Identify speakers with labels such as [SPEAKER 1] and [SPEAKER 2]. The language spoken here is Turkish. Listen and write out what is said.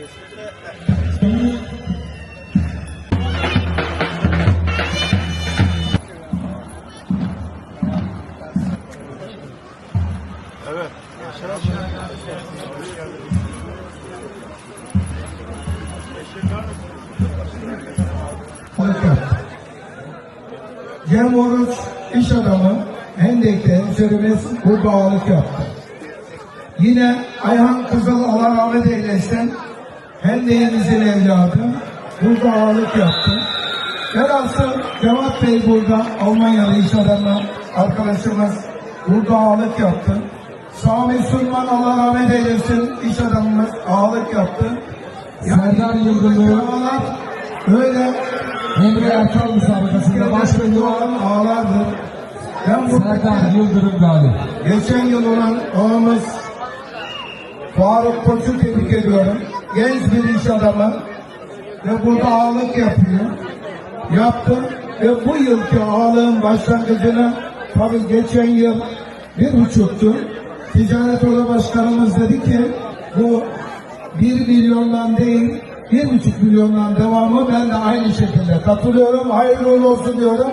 [SPEAKER 1] Evet.
[SPEAKER 2] Fakat Cem Oruç iş adamı Hendek'te hemşerimiz burada ağalık yaptı. Yine Ayhan Kızıl Allah rahmet eylesin Hendek'imizin evladı burada ağalık yaptı. Velhasıl Cevat Bey burada Almanyalı iş adamı arkadaşımız burada ağalık yaptı. Sami Sülman Allah rahmet eylesin iş adamımız ağalık yaptı.
[SPEAKER 3] Serdar Yıldırım
[SPEAKER 2] Ağalar öyle
[SPEAKER 3] Emre Erkal müsabakasında baş belli olan
[SPEAKER 2] olan ağlardır. Ben
[SPEAKER 3] Serdar Yıldırım galip.
[SPEAKER 2] geçen yıl olan ağamız Faruk Koç'u tebrik ediyorum. Genç bir iş adamı ve burada ağalık yapıyor. Yaptı ve bu yılki ağalığın başlangıcını tabii geçen yıl bir buçuktu. Ticaret Oda Başkanımız dedi ki bu bir milyondan değil bir buçuk milyondan devamı ben de aynı şekilde katılıyorum. Hayırlı olsun diyorum.